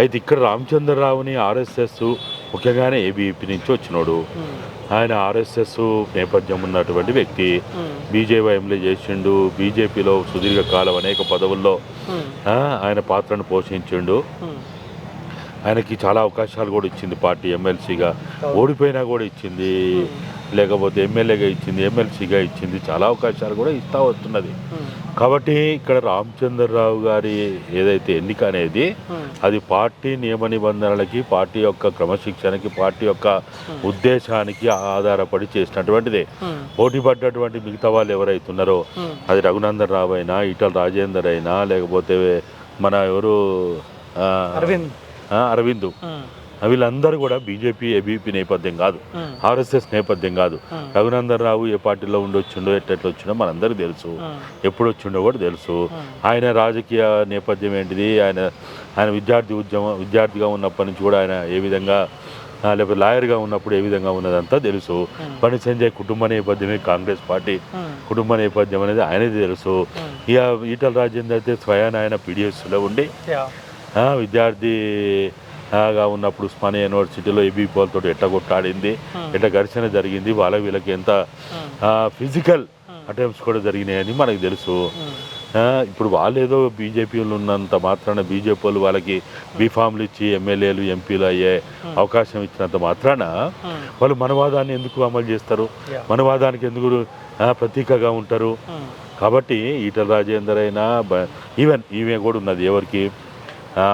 అయితే ఇక్కడ రామచంద్రరావుని RSS ముఖ్యంగానే ABP నుంచి వచ్చినోడు. ఆయన ఆర్ఎస్ఎస్ నేపథ్యం ఉన్నటువంటి వ్యక్తి. బీజేవైఎంలో చేసిండు. బీజేపీలో సుదీర్ఘకాలం అనేక పదవుల్లో ఆ, ఆయన పాత్రను పోషించిండు. ఆయనకి చాలా అవకాశాలు కూడా ఇచ్చింది పార్టీ ఎమ్మెల్సీగా. ఓడిపోయినా కూడా ఇచ్చింది. లేకపోతే ఎమ్మెల్యేగా ఇచ్చింది ఎమ్మెల్సీగా ఇచ్చింది. చాలా అవకాశాలు కూడా ఇస్తూ వస్తున్నది. కాబట్టి ఇక్కడ రామచంద్రరావు గారి ఏదైతే ఎన్నిక అనేది అది పార్టీ నియమ నిబంధనలకి పార్టీ యొక్క క్రమశిక్షణకి పార్టీ యొక్క ఉద్దేశానికి ఆధారపడి చేసినటువంటిదే. పోటీ పడ్డటువంటి మిగతా వాళ్ళు ఎవరైతే ఉన్నారో అది రఘునందన్ రావు అయినా ఈటల రాజేందర్ అయినా లేకపోతే మన ఎవరు అరవింద్. అరవింద్. వీళ్ళందరూ కూడా బీజేపీ ఏబీపీ నేపథ్యం కాదు. ఆర్ఎస్ఎస్ నేపథ్యం కాదు. రఘునందన్ రావు ఏ పార్టీలో ఉండొచ్చిండో ఎట్లెట్లా వచ్చిండో మనందరికీ తెలుసు. ఎప్పుడు వచ్చిండో కూడా తెలుసు. ఆయన రాజకీయ నేపథ్యం ఏంటిది? ఆయన ఆయన విద్యార్థి ఉద్యమం విద్యార్థిగా ఉన్నప్పటి నుంచి కూడా ఆయన ఏ విధంగా లేకపోతే లాయర్గా ఉన్నప్పుడు ఏ విధంగా ఉన్నదంతా తెలుసు. బండి సంజయ్ కుటుంబ నేపథ్యమే కాంగ్రెస్ పార్టీ. కుటుంబ నేపథ్యం అనేది ఆయనది తెలుసు. ఇక ఈటల రాజేందర్ అయితే స్వయాన ఆయన పీడిఎస్లో ఉండి యా ఆ, విద్యార్థి ఆ, గా ఉన్నప్పుడు ఉస్మానియా యూనివర్సిటీలో ఏబీ తోటి ఎట్ట కొట్టాడింది ఎట్ట ఘర్షణ జరిగింది వాళ్ళ వీళ్ళకి ఎంత ఫిజికల్ అటెంప్ట్స్ కూడా జరిగినాయని మనకు తెలుసు. ఇప్పుడు వాళ్ళు ఏదో బీజేపీలు ఉన్నంత మాత్రాన బీజేపీ వాళ్ళు వాళ్ళకి బీఫామ్లు ఇచ్చి ఎమ్మెల్యేలు ఎంపీలు అయ్యే అవకాశం ఇచ్చినంత మాత్రాన వాళ్ళు మనవాదాన్ని ఎందుకు అమలు చేస్తారు. మనవాదానికి ఎందుకు ప్రతీకగా ఉంటారు? కాబట్టి ఈటల రాజేందర్ అయినా బ- ఈవెన్ ఈమె కూడా ఉన్నది ఎవరికి?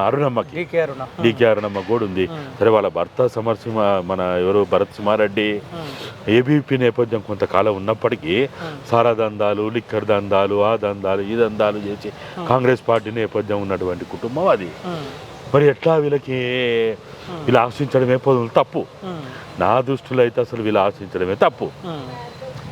అరుణమ్మకి. డీకే అరుణ డీకే అరుణమ్మ కూడా ఉంది సరే వాళ్ళ భర్త సమరసింహ మన ఎవరు భరత్ సింహారెడ్డి ఏబీపీ నేపథ్యం కొంతకాలం ఉన్నప్పటికీ సారా దందాలు లిక్కర్ దందాలు ఆ దందాలు ఈ దందాలు చేసి కాంగ్రెస్ పార్టీ నేపథ్యం ఉన్నటువంటి కుటుంబం అది. మరి ఎట్లా వీళ్ళకి వీళ్ళు ఆశించడమే పొదులు తప్పు. నా దృష్టిలో అయితే అసలు వీళ్ళు ఆశించడమే తప్పు.